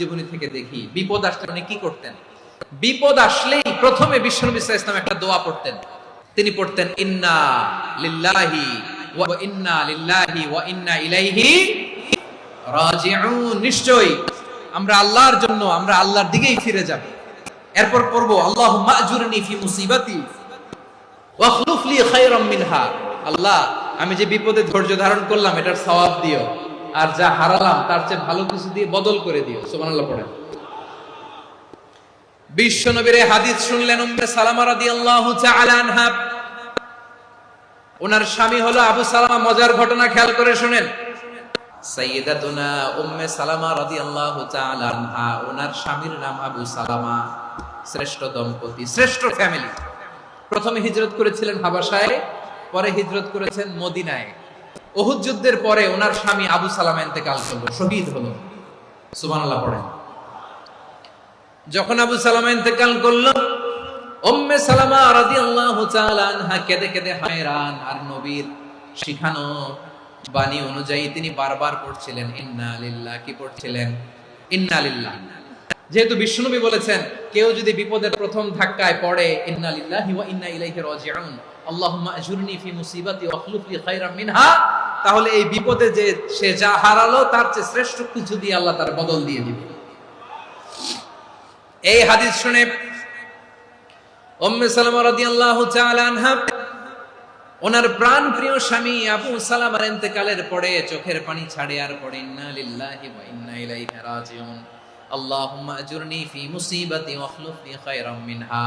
জীবনী থেকে দেখি, বিপদ আসলে উনি কি করতেন? বিপদ আসলেই প্রথমে ইসলাম একটা দোয়া পড়তেন। তিনি পড়তেন, ইন্না লিল্লাহি ওয়া ইন্না লিল্লাহি ওয়া ইন্না ইলাইহি রাজিউন। আমরা আল্লাহর জন্য, আমরা আল্লাহর দিকেই ফিরে যাব। এরপর পড়ব আল্লাহুম্মা ফি মুসিবাতি ওয়াখলুফ লি খায়রাম মিনহা। আল্লাহ, আমি যে বিপদে ধৈর্য ধারণ করলাম, এটার সওয়াব দিও। আর যা হারালাম, তার চেয়ে ভালো কিছু দিয়ে বদল করে দিও। সুবহানাল্লাহ পড়েন। বিশ্ব নবীর হাদিস শুনলেন উম্মে সালামা রাদিয়াল্লাহু তাআলা আনহা। ওনার স্বামী হলো আবু সালামা, মজার ঘটনা খেয়াল করে শুনেন। সাইয়্যিদাতুনা উম্মে সালামা রাদিয়াল্লাহু তাআলা আনহা। ওনার স্বামীর নাম আবু সালামা, শ্রেষ্ঠ দম্পতি, শ্রেষ্ঠ ফ্যামিলি। প্রথমে হিজরত করেছিলেন হাবাসায় পরে হিজরত করেছেন মদিনায়। ওহুদ যুদ্ধের পরে ওনার স্বামী আবু সালামা ইন্তেকাল করল, শহীদ হলো। সুবহানাল্লাহ পড়েন। যখন আবু সালামা ইন্তেকাল করল সালামা হায়রান, আর নবীর শিখানো বাণী অনুযায়ী তিনি বারবার পড়ছিলেন, ইন্না কি পড়ছিলেন? ইন্না যেহেতু বিষ্ণুনবী বলেছেন, কেউ যদি বিপদের প্রথম ধাক্কায় পড়ে, ইন্না লিল্লাহি ওয়া ইন্না ইলাইহি রাজিউন আল্লাহুম্মা আজুরনি ফি মুসিবাতি লি খায়রাম মিনহা তাহলে এই বিপদে যে সে যা হারালো, তার চেয়ে শ্রেষ্ঠ কিছু দিয়ে আল্লাহ তার বদল দিয়ে দিবে। এই হাদিস শুনে ওনার প্রাণ প্রিয় স্বামী আবু সালামার পরে চোখের পানি ছাড়ে আর পড়ে আল্লাহুম্মা আজুরনি ফি খায়রাম মিনহা।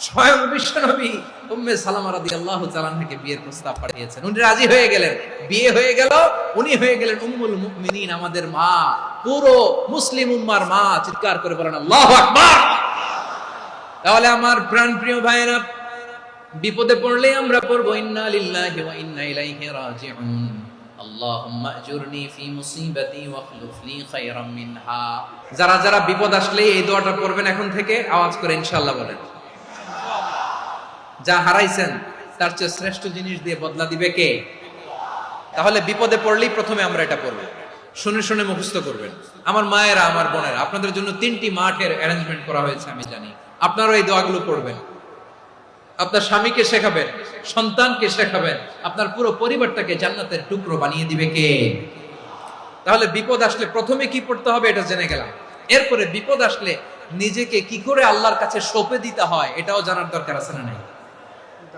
স্বয়ং বিশ্ব নবী উম্মে সালামা রাদিয়াল্লাহু তাআলা থেকে বিয়ের প্রস্তাব পাঠিয়েছেন। উনি রাজি হয়ে গেলেন। বিয়ে হয়ে গেল, উনি হয়ে গেলেন উম্মুল মুমিনিন, আমাদের মা, পুরো মুসলিম উম্মার মা, চিৎকার করে বলেন, আল্লাহু আকবার! তাহলে আমার প্রাণ প্রিয় ভাইয়েরা, বিপদে পড়লে আমরা পড়ব, ইন্না লিল্লাহি ওয়া ইন্না ইলাইহি রাজিউন। আল্লাহুম্মা আজুরনি ফি মুসিবাতি ওয়া আখলুফ লি খায়রাম মিনহা। যারা যারা বিপদ আসলে এই দোয়াটা পড়বেন এখন থেকে, আওয়াজ করে ইনশাআল্লাহ বলেন। যা হারাইছেন, তার চেয়ে শ্রেষ্ঠ জিনিস দিয়ে বদলা দিবে কে? তাহলে বিপদে পড়লেই প্রথমে আমরা এটা পড়ব শুনে শুনে মুখস্থ করবেন। আমার মায়েরা, আমার বোনেরা, আপনাদের জন্য তিনটি মাঠের অ্যারেঞ্জমেন্ট করা হয়েছে, আমি জানি। আপনারাও এই দোয়াগুলো পড়বেন। আপনার স্বামীকে শেখাবেন, সন্তানকে শেখাবেন, আপনার পুরো পরিবারটাকে জান্নাতের টুকরো বানিয়ে দিবে কে? তাহলে বিপদ আসলে প্রথমে কি পড়তে হবে এটা জেনে গেলাম। এরপরে বিপদ আসলে নিজেকে কি করে আল্লাহর কাছে সঁপে দিতে হয়, এটাও জানার দরকার আছে না নাই?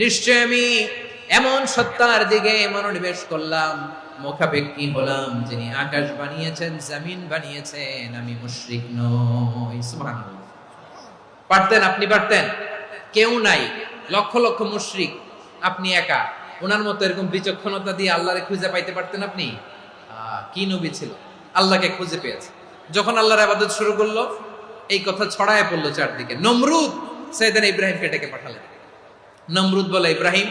নিশ্চয় আমি এমন সত্তার দিকে মনোনিবেশ করলাম, মুখাপেক্ষী হলাম, যিনি আকাশ বানিয়েছেন, জমিন বানিয়েছেন, আমি মুশরিক পারতেন আপনি, পারতেন? কেউ নাই, লক্ষ লক্ষ মুশরিক, আপনি একা। ওনার মতো এরকম বিচক্ষণতা দিয়ে আল্লাহরে খুঁজে পাইতে পারতেন আপনি? কি নবী ছিল? আল্লাহকে খুঁজে পেয়েছে। যখন আল্লাহর আবাদত শুরু করল এই কথা ছড়ায় পড়ল চারদিকে। নমরুদ সৈয়দান ইব্রাহিমকে ডেকে পাঠালেন। নমরুদ বলে, ইব্রাহিম,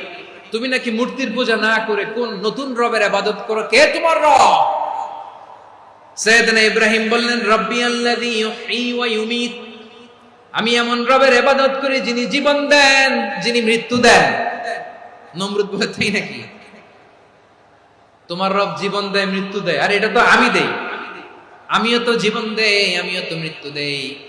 তুমি নাকি মূর্তির পূজা না করে কোন নতুন রবের আবাদত করো? কে তোমার রব? ইব্রাহিম বললেন, রব্বি আমি এমন রবের এবাদত করি যিনি জীবন দেন, যিনি মৃত্যু দেন। নমরুদ বলে, তাই নাকি? তোমার রব জীবন দেয়, মৃত্যু দেয়। আর, এটা তো আমি দেই। আমিও তো জীবন দেই, আমিও তো মৃত্যু দেই।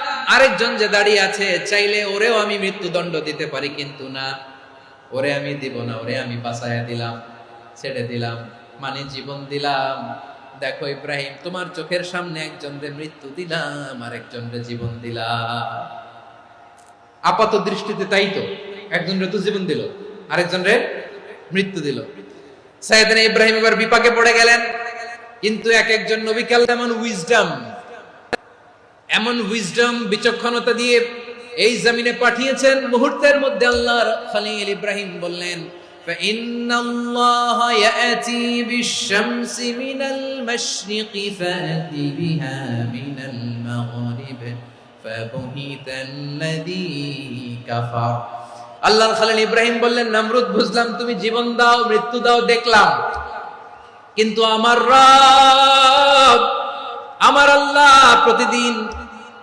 আরেকজন যে দাঁড়িয়ে আছে, চাইলে ওরেও আমি মৃত্যুদণ্ড দিতে পারি, কিন্তু না। ওরে আমি দিব না, ওরে আমি বাঁচাইয়া দিলাম, ছেড়ে দিলাম মানে জীবন দিলাম। দেখো ইব্রাহিম, তোমার চোখের সামনে একজনরে মৃত্যু দিলাম আর একজনরে জীবন দিলাম। আপাত দৃষ্টিতে তাই তো, একজনরে তো জীবন দিল, আরেকজনরে মৃত্যু দিল। সাইয়েদিন ইব্রাহিম এবার বিপাকে পড়ে গেলেন, কিন্তু এক একজন নবী কাল এমন উইজডম এমন উইজডম বিচক্ষণতা দিয়ে এই জমিনে পাঠিয়েছেন মুহূর্তের মধ্যে আল্লাহর খলিল ইব্রাহিম বললেন فإن الله يأتي بالشمس من المشرق فأت بها من المغرب فبهت الذي كفر আল্লাহর খালিল ইব্রাহিম বললেন নামরুদ বুঝলাম তুমি জীবন দাও মৃত্যু দাও দেখলাম কিন্তু আমার রব আমার আল্লাহ প্রতিদিন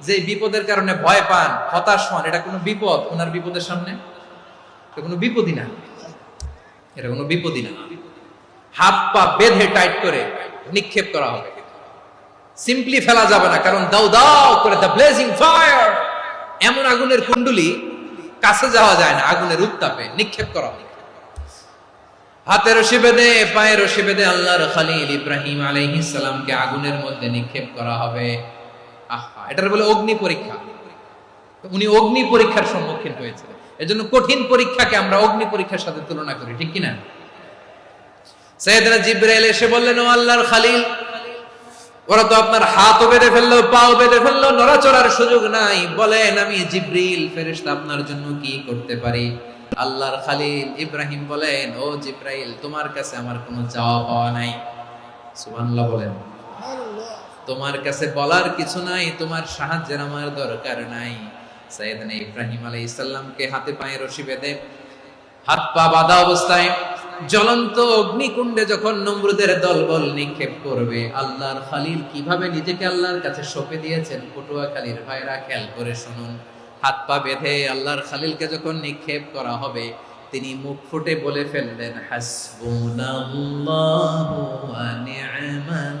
যে বিপদের কারণে ভয় পান, হতাশ হন, এটা কোনো বিপদ? ওনার বিপদের সামনে? এটা কোনো বিপদই না। এটা কোনো বিপদই না। হাত পা বেঁধে টাইট করে নিক্ষেপ করা হবে। সিম্পলি ফেলা যাবে না, কারণ দাও দাও করে দ্য ব্লেজিং ফায়ার এমন আগুনের কুণ্ডলি কাছে যাওয়া যায় না, আগুনের উত্তাপে নিক্ষেপ করা হবে। হাতের রশি বেঁধে, পায়ের রশি বেঁধে আল্লাহর খালিল ইব্রাহিম আলাইহিস সালামকে আগুনের মধ্যে নিক্ষেপ করা হবে। আহা, এটার বলে অগ্নি পরীক্ষা। উনি অগ্নি পরীক্ষার সম্মুখীন হয়েছিলেন। এজন্য কঠিন পরীক্ষাকে আমরা অগ্নি পরীক্ষার সাথে তুলনা করি, ঠিক কিনা? সৈয়দনা জিব্রাইল এসে বললেন, ও আল্লাহর খালিল, ওরা তো আপনার বেঁধে ফেলল, পাও বেঁধে ফেলল, নড়াচড়ার সুযোগ নাই। বলেন, আমি জিব্রিল ফেরেশতা, আপনার জন্য কি করতে পারি? আল্লাহর খালিল ইব্রাহিম বলেন, ও জিব্রাইল, তোমার কাছে আমার কোনো চাওয়া পাওয়া নাই। সুবহানাল্লাহ বলেন। তোমার কাছে বলার কিছু নাই, তোমার সাহায্যের আমার দরকার নাই। সাইয়েদনা ইব্রাহিম আলাইহিস সালামকে হাতে পায়ে রশি বেঁধে হাত পা বাঁধা অবস্থায় জ্বলন্ত অগ্নিকুণ্ডে যখন নমরুদের দলবল নিক্ষেপ করবে, আল্লাহর খালিল কীভাবে নিজেকে আল্লাহর কাছে সঁপে দিয়েছেন? পটুয়া খালির ভাইরা খেয়াল করে শুনুন। হাত পা বেঁধে আল্লাহর খালিলকে যখন নিক্ষেপ করা হবে, তিনি মুখ ফুটে বলে ফেললেন, হাসবুনাল্লাহু ওয়া নি'মাল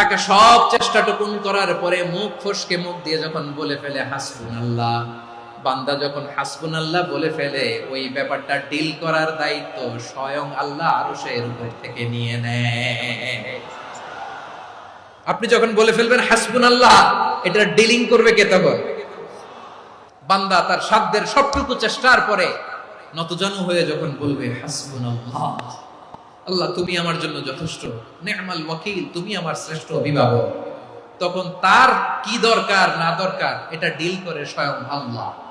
থাকা সব চেষ্টাটুকুন করার পরে মুখ ফসকে মুখ দিয়ে যখন বলে ফেলে হাসবুন আল্লাহ বান্দা যখন হাসবুন আল্লাহ বলে ফেলে, ওই ব্যাপারটা ডিল করার দায়িত্ব স্বয়ং আল্লাহ আরও এর উপর থেকে নিয়ে নেয়। আপনি যখন বলে ফেলবেন হাসবুন আল্লাহ এটা ডিলিং করবে কে তখন? বান্দা তার সাধ্যের সবটুকু চেষ্টার পরে নতজানু হয়ে যখন বলবে হাসবুন আল্লাহ আল্লাহ, তুমি আমার জন্য যথেষ্ট। নেমাল ওয়াকিল, তুমি আমার শ্রেষ্ঠ অভিভাবক। তখন তার কি দরকার, না দরকার, এটা ডিল করে স্বয়ং আল্লাহ।